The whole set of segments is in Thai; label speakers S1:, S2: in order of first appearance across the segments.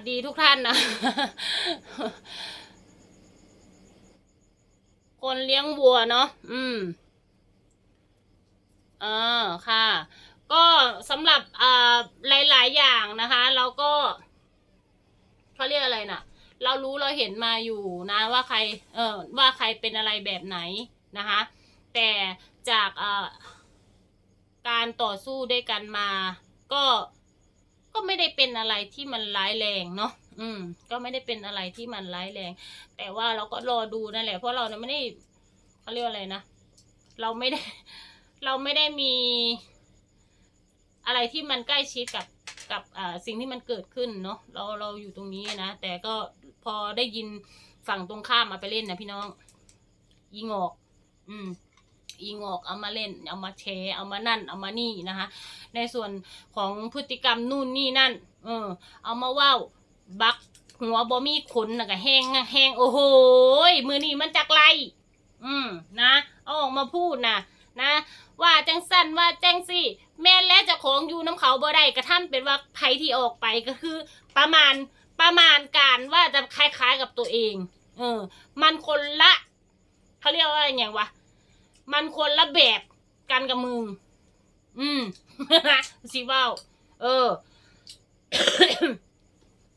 S1: สดีทุกท่านนะ คนเลี้ยงวัวเนาะ อืม เออ ค่ะ ก็สำหรับอ่าหลาย ๆ อย่างนะคะ เราก็เขาเรียกอะไรนะเรารู้เราเห็นมาอยู่นะ ว่าใคร เออว่าใครเป็นอะไรแบบไหนนะคะ แต่จากอ่าการต่อสู้ด้วยกันมา ก็ ก็ไม่ได้เป็นอะไรที่มันร้ายแรงเนาะอืม ก็ไม่ได้เป็นอะไรที่มันร้ายแรง แต่ว่าเราก็รอดูนั่นแหละเพราะเราเนี่ยไม่ได้เขาเรียกอะไรนะเราไม่ได้ เราไม่ได้มี อะไรที่มันใกล้ชิดกับกับอ่าสิ่งที่มันเกิดขึ้นเนาะเราเราอยู่ตรงนี้นะ แต่ก็พอได้ยินฝั่งตรงข้ามมาไปเล่นนะพี่น้อง ยิงออก อืม ยิงออกเอามาเล่น เอามาแชร์เอามานั่น เอามานี่นะคะ ในส่วนของพฤติกรรมนู่นนี่นั่น เออ เอามาว้าวบักหัวบอมีขนนะก็แห้งแห้งโอ้โหมือนี่มันจักไร อืมนะเอาออกมาพูดนะนะว่าจังสั้นว่าจังสี่ แม่และเจะของอยู่น้ำเขาบ่ได้กระทำเป็นว่าไผที่ออกไปก็คือ ประมาณประมาณการว่าจะคล้ายๆกับตัวเอง เออ มันคนละเขาเรียกว่าอย่างวะ มันคนละแบบกันกับมึง อืมสิเว่าเออ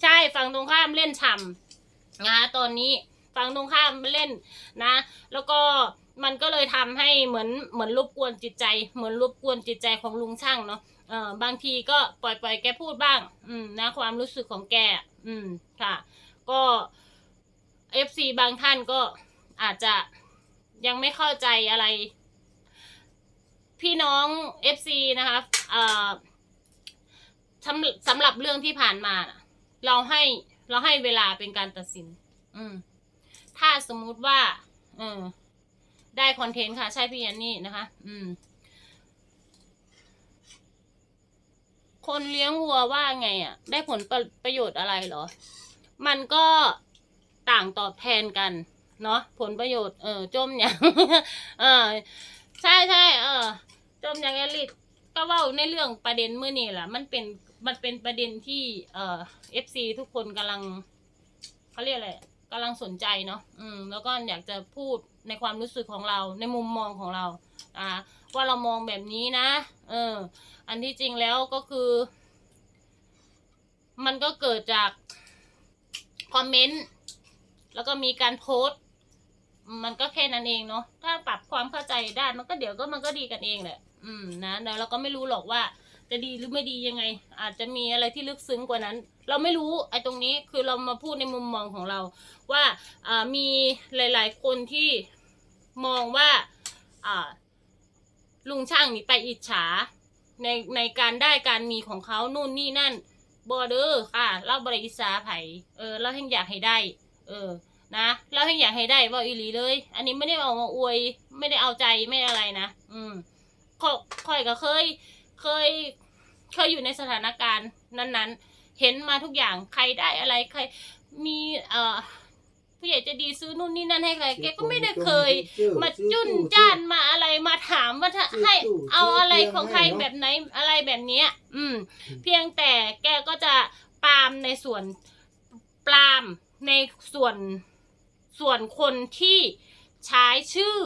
S1: ใช่ฝั่งตรงข้ามเล่นฉ่ำนะตอนนี้ฝั่งตรงข้ามเล่นนะ แล้วก็มันก็เลยทำให้เหมือนเหมือนรบกวนจิตใจ เหมือนรบกวนจิตใจของลุงช่างเนาะเออบางทีก็ปล่อยปล่อยแกพูดบ้าง อืม นะ ความรู้สึกของแก อืม ค่ะ ก็เอฟซีบางท่านก็อาจจะ ยังไม่เข้าใจอะไร พี่น้องเอฟซีนะคะเอ่อสำสำหรับเรื่องที่ผ่านมาเราให้เราให้เวลาเป็นการตัดสิน อืม ถ้าสมมุติว่า เออได้คอนเทนต์ค่ะ ใช่พี่แอนนี่นะคะ อืม คนเลี้ยงวัวว่าไงอะ ได้ผลประประโยชน์อะไรเหรอ มันก็ต่างตอบแทนกัน เนาะผลประโยชน์เออจมอย่างเออใช่ใช่เออจมอย่างแอลิทก็ว่าในเรื่องประเด็นเมื่อนี่แหละมันเป็นมันเป็นประเด็นที่เอ่อฟซีทุกคนกำลังเขาเรียกอะไรกำลังสนใจเนาะอืมแล้วก็อยากจะพูดในความรู้สึกของเราในมุมมองของเราอ่าว่าเรามองแบบนี้นะ เออ อันที่จริงแล้วก็คือ มันก็เกิดจากคอมเมนต์ แล้วก็มีการโพสต์ มันก็แค่นั้นเองเนาะถ้าปรับความเข้าใจได้มันก็เดี๋ยวก็มันก็ดีกันเองแหละ อืมนะแล้วเราก็ไม่รู้หรอกว่า จะดีหรือไม่ดียังไง อาจจะมีอะไรที่ลึกซึ้งกว่านั้น เราไม่รู้ไอ้ตรงนี้คือเรามาพูดในมุมมองของเรา ว่าอ่ามีหลาย ๆ คนที่มองว่าอ่าลุงช่างนี่ไปอิจฉาในในการได้การมีของเขานู่นนี่นั่นบอเดอร์ค่ะ เราบริอิจฉาไผเออเราแห่งอยากให้ได้ เออ นะเราแห่งอยากให้ได้ว่าอีหลีเลย อันนี้ไม่ได้เอามาอวย ไม่ได้เอาใจไม่ได้อะไรนะอืมขอค่อยก็เคย เคย เคยอยู่ในสถานการณ์นั้น ๆ เห็นมาทุกอย่างใครได้อะไรใครมีเอ่อผู้ใหญ่ใจะดีซื้อนู่นนี่นั่นให้ใครแกก็ไม่ได้เคย มาจุนจ้านมาอะไรมาถามว่าถ้าให้เอาอะไรของใครแบบไหนอะไรแบบเนี้ย อืม เพียงแต่แกก็จะปรามในส่วนปรามในส่วน ส่วนคนที่ใช้ชื่อ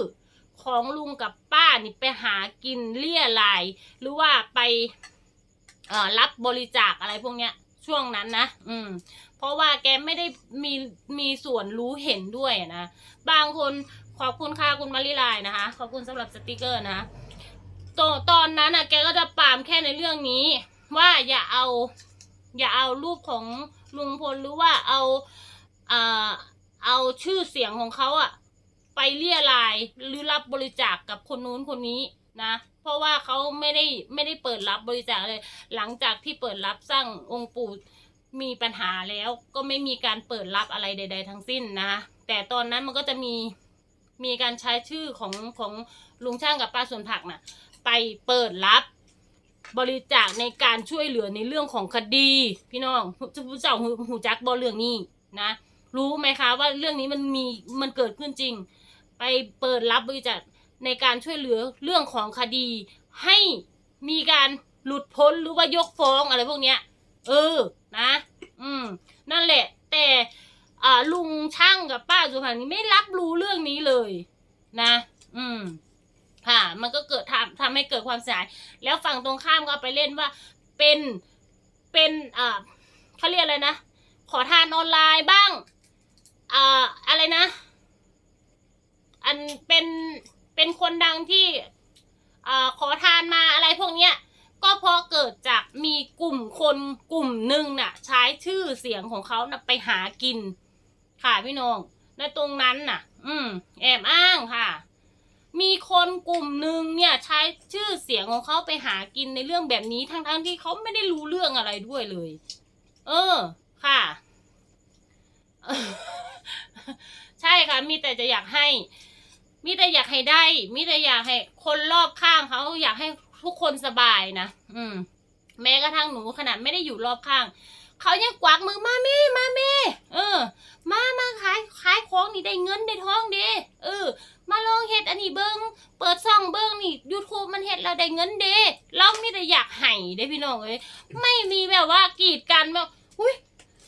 S1: ของลุงกับป้านี่ไปหากินเลี่ยลายหรือว่าไปรับบริจาคอะไรพวกเนี้ย ช่วงนั้นนะอืม เพราะว่าแกไม่ได้มีมีส่วนรู้เห็นด้วยนะ บางคนขอบคุณค่ะคุณมาริลายนะคะ ขอบคุณสำหรับสติกเกอร์นะตอนตอนนั้นอะแกก็จะปามแค่ในเรื่องนี้ ว่าอย่าเอา อย่าเอารูปของลุงพลหรือว่าเอาอ่าเอา ชื่อเสียงของเขาอะไปเลี่ยลายหรือรับบริจาคกกับคนนู้นคนนี้นะ เพราะว่าเขาไม่ได้ไม่ได้เปิดรับบริจาคเลย หลังจากที่เปิดรับสร้างองค์ปู่มีปัญหาแล้วก็ไม่มีการเปิดรับอะไรใด ๆ ทั้งสิ้นนะ แต่ตอนนั้นมันก็จะมีมีการใช้ชื่อของของลุงช่างกับป้าสวนผักน่ะ ไปเปิดรับบริจาคในการช่วยเหลือในเรื่องของคดี พี่น้องผู้เจ้าหูหูจักบอเรื่องนี้นะ รู้ไหมคะว่าเรื่องนี้มันมีมันเกิดขึ้นจริง ไปเปิดรับบริจาคในการช่วยเหลือเรื่องของคดี ให้มีการหลุดพ้นหรือว่ายกฟ้องอะไรพวกเนี้ย เออนะ อืม นั่นแหละ แต่ลุงช่างกับป้าสุพรรณนี่ไม่รับรู้เรื่องนี้เลย นะ อืมค่ะ มันก็เกิดทำทำให้เกิดความเสียหาย แล้วฝั่งตรงข้ามก็ไปเล่นว่าเป็นเป็นอ่าเขาเรียกอะไรนะ ขอทานออนไลน์บ้าง อ่าอะไรนะ อันเป็นเป็นคนดังที่อ่าขอทานมาอะไรพวกเนี้ย ก็เพราะเกิดจากมีกลุ่มคนกลุ่มหนึ่งน่ะ ใช้ชื่อเสียงของเขาน่ะไปหากิน ค่ะพี่น้องในตรงนั้นน่ะ อืม แอบอ้างค่ะ มีคนกลุ่มหนึ่งเนี่ย ใช้ชื่อเสียงของเขาไปหากินในเรื่องแบบนี้ทั้งๆทที่เขาไม่ได้รู้เรื่องอะไรด้วยเลย เออ ค่ะ ใช่ค่ะ มีแต่จะอยากให้ มีแต่อยากให้ได้ มีแต่อยากให้ คนรอบข้างเขาอยากให้ทุกคนสบายนะอืม แม้กระทั่งหนูขนาดไม่ได้อยู่รอบข้างเขายังกวักมือมาเม่มาเม่เออ มามาขายขายของนี่ได้เงินได้ทองเด้เออ มาลองเฮ็ดอันนี้เบิงเปิดช่องเบิ้งนี่ YouTube มันเฮ็ดแล้วได้เงินเด้เรามีแต่อยากให้ได้พี่น้องเอ้ยไม่มีแบบว่ากีดกันแบบอุ้ย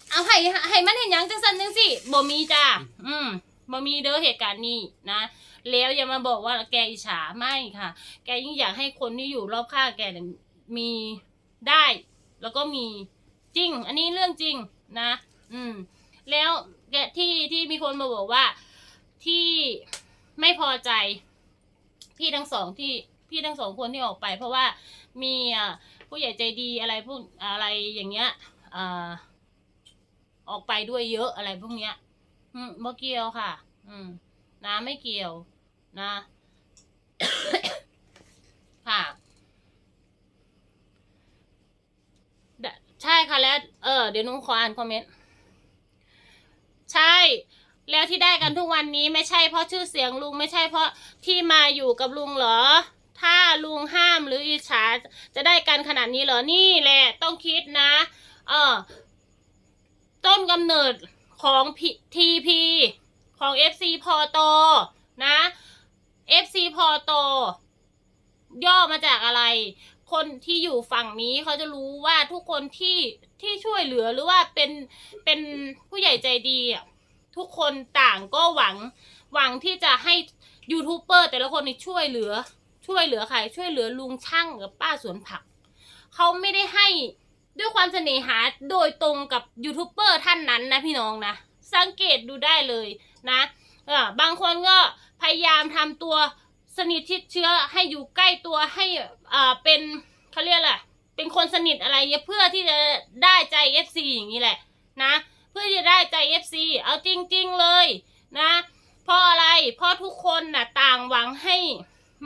S1: เอาให้ให้มันเห็นหยังจังซั่นจังสิบ่มีจ้าอืมบ่มีเด้อเหตุการณ์นี้นะแล้วอย่ามาบอกว่าแกอิจฉาไม่ค่ะ แกยิ่งอยากให้คนที่อยู่รอบข้างแกเนี่ยมีได้ แล้วก็มีจริง อันนี้เรื่องจริงนะ อืม แล้วแกที่ที่มีคนมาบอกว่าที่ไม่พอใจ พี่ทั้งสองที่พี่ทั้งสองคนที่ออกไป เพราะว่ามีอะผู้ใหญ่ใจดีอะไรพวกอะไรอย่างเงี้ยอ่า ออกไปด้วยเยอะอะไรพวกเนี้ย อืมบ่เกี่ยวค่ะ อืม นะไม่เกี่ยว นะ ค่ะใช่ค่ะแล้ว เออเดี๋ยวนุ้งขออ่านคอมเมนต์ ใช่แล้วที่ได้กันทุกวันนี้ไม่ใช่เพราะชื่อเสียงลุงไม่ใช่เพราะที่มาอยู่กับลุงเหรอ ถ้าลุงห้ามหรืออิจฉาจะได้กันขนาดนี้เหรอนี่แหละ ต้องคิดนะ เออ ต้นกำเนิดของทีพีของ FC พอโตนะ FC พอโตย่อมาจากอะไร คนที่อยู่ฝั่งนี้เขาจะรู้ว่าทุกคนที่ที่ช่วยเหลือหรือว่าเป็นเป็นผู้ใหญ่ใจดีอะทุกคนต่างก็หวังหวังที่จะให้ยูทูบเบอร์แต่ละคนนี่ช่วยเหลือ ช่วยเหลือใครช่วยเหลือลุงช่างกับป้าสวนผัก เขาไม่ได้ให้ ด้วยความเสน่หาโดยตรงกับยูทูบเบอร์ท่านนั้นนะพี่น้องนะ สังเกตดูได้เลยนะเออบางคนก็พยายามทำตัวสนิทชิดเชื้อให้อยู่ใกล้ตัวให้อ่าเป็นเขาเรียกอะไรเป็นคนสนิทอะไรเพื่อที่จะได้ใจ FC อย่างนี้แหละนะ เพื่อที่จะได้ใจ FC เอาจริง ๆเลยนะ เพราะอะไรเพราะทุกคนน่ะต่างหวังให้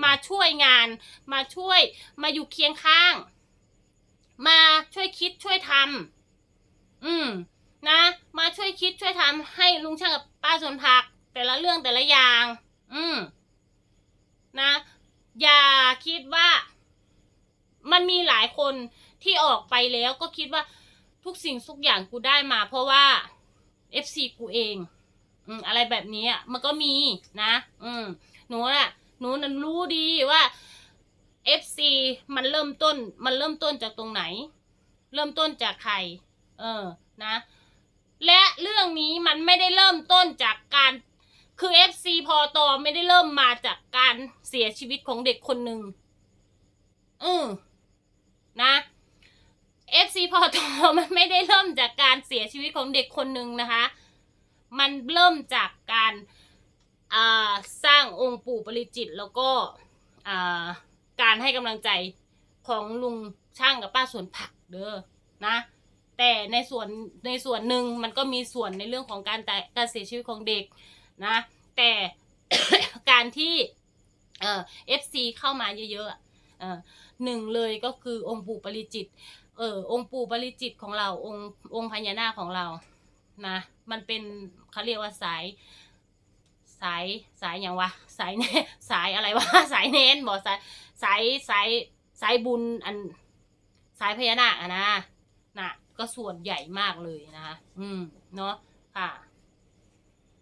S1: มาช่วยงานมาช่วยมาอยู่เคียงข้าง มาช่วยคิดช่วยทำอืม นะ มาช่วยคิดช่วยทำให้ลุงช่างกับป้าสวนผัก แต่ละเรื่องแต่ละอย่าง อืม นะ อย่าคิดว่า มันมีหลายคนที่ออกไปแล้วก็คิดว่าทุกสิ่งทุกอย่างกูได้มา เพราะว่า FC กูเอง อืม อะไรแบบนี้อะมันก็มีนะ อืม หนูน่ะ หนูนั้นรู้ดีว่า FC มันเริ่มต้น มันเริ่มต้นจากตรงไหน เริ่มต้นจากใคร เออ นะ และเรื่องนี้มันไม่ได้เริ่มต้นจากการ คือ FC พอตอไม่ได้เริ่มมาจากการเสียชีวิตของเด็กคนหนึ่งอือนะ FC พอตอมันไม่ได้เริ่มจากการเสียชีวิตของเด็กคนหนึ่งนะคะ มันเริ่มจากการสร้างองค์ปู่ปริจิตแล้วก็อ่า การให้กำลังใจของลุงช่างกับป้าสวนผักเด้อนะ แต่ในส่วนในส่วนหนึ่งมันก็มีส่วนในเรื่องของการแต่การเสียชีวิตของเด็กนะ แต่การที่เอ่อฟซีเข้ามาเยอะๆเอ่อหนึ่งเลยก็คือองค์ปู่ปริจิตเออองค์ปู่ปริจิตของเราองค์องค์พญานาคของเรานะ มันเป็นเขาเรียกว่าสาย สายสายอย่างวะสายเนสายอะไรวะสายเน้นบอกสายสายสายสายบุญอันสายพญานาคอะนะน่ะก็ส่วนใหญ่มากเลยนะคะ อืม เนาะค่ะ